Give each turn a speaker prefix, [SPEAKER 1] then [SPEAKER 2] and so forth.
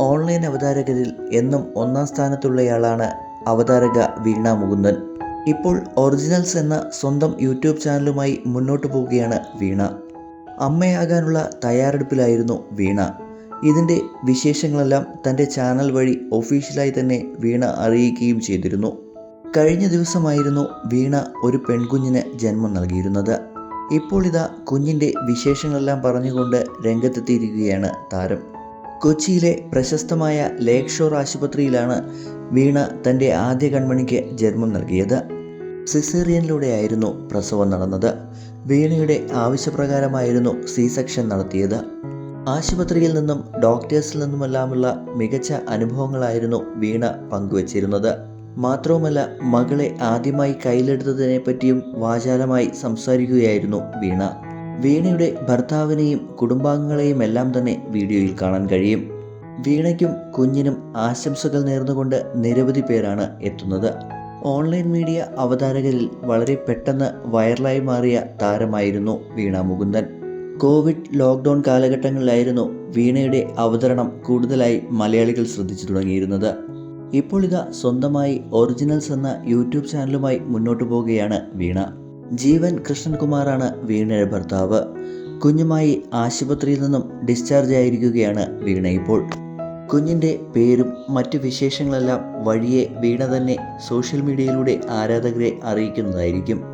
[SPEAKER 1] Online അവതാരകരിൽ എന്നും ഒന്നാം സ്ഥാനത്തുള്ളയാളാണ് അവതാരക വീണ മുകുന്ദൻ. ഇപ്പോൾ ഒറിജിനൽസ് എന്ന സ്വന്തം യൂട്യൂബ് ചാനലുമായി മുന്നോട്ട് പോവുകയാണ് വീണ. അമ്മയാകാനുള്ള തയ്യാറെടുപ്പിലായിരുന്നു വീണ. ഇതിന്റെ വിശേഷങ്ങളെല്ലാം തന്റെ ചാനൽ വഴി ഒഫീഷ്യലായി തന്നെ വീണ അറിയിക്കുകയും ചെയ്തിരുന്നു. കഴിഞ്ഞ ദിവസമായിരുന്നു വീണ ഒരു പെൺകുഞ്ഞിന് ജന്മം നൽകിയിരുന്നത്. ഇപ്പോൾ ഇതാ കുഞ്ഞിന്റെ വിശേഷങ്ങളെല്ലാം പറഞ്ഞുകൊണ്ട് രംഗത്തെത്തിയിരിക്കുകയാണ് താരം. കൊച്ചിയിലെ പ്രശസ്തമായ ലേക്ക് ഷോർ ആശുപത്രിയിലാണ് വീണ തന്റെ ആദ്യ കൺമണിക്ക് ജന്മം നൽകിയത്. സിസേറിയനിലൂടെയായിരുന്നു പ്രസവം നടന്നത്. വീണയുടെ ആവശ്യപ്രകാരമായിരുന്നു സി സെക്ഷൻ നടത്തിയത്. ആശുപത്രിയിൽ നിന്നും ഡോക്ടേഴ്സിൽ നിന്നുമെല്ലാമുള്ള മികച്ച അനുഭവങ്ങളായിരുന്നു വീണ പങ്കുവച്ചിരുന്നത്. മാത്രവുമല്ല മകളെ ആദ്യമായി കയ്യിലെടുത്തതിനെ പറ്റിയും വാചാലമായി സംസാരിക്കുകയായിരുന്നു വീണ. വീണയുടെ ഭർത്താവിനെയും കുടുംബാംഗങ്ങളെയും എല്ലാം തന്നെ വീഡിയോയിൽ കാണാൻ കഴിയും. വീണയ്ക്കും കുഞ്ഞിനും ആശംസകൾ നേർന്നുകൊണ്ട് നിരവധി പേരാണ് എത്തുന്നത്. ഓൺലൈൻ മീഡിയ അവതാരകരിൽ വളരെ പെട്ടെന്ന് വൈറലായി മാറിയ താരമായിരുന്നു വീണ മുകുന്ദൻ. കോവിഡ് ലോക്ക്ഡൗൺ കാലഘട്ടങ്ങളിലായിരുന്നു വീണയുടെ അവതരണം കൂടുതലായി മലയാളികൾ ശ്രദ്ധിച്ചു തുടങ്ങിയിരുന്നത്. ഇപ്പോൾ ഇതാ സ്വന്തമായി ഒറിജിനൽസ് എന്ന യൂട്യൂബ് ചാനലുമായി മുന്നോട്ടു പോവുകയാണ് വീണ. ജീവൻ കൃഷ്ണൻകുമാറാണ് വീണയുടെ ഭർത്താവ്. കുഞ്ഞുമായി ആശുപത്രിയിൽ നിന്നും ഡിസ്ചാർജ് ആയിരിക്കുകയാണ് വീണ ഇപ്പോൾ. കുഞ്ഞിന്റെ പേരും മറ്റു വിശേഷങ്ങളെല്ലാം വഴിയെ വീണ തന്നെ സോഷ്യൽ മീഡിയയിലൂടെ ആരാധകരെ അറിയിക്കുന്നതായിരിക്കും.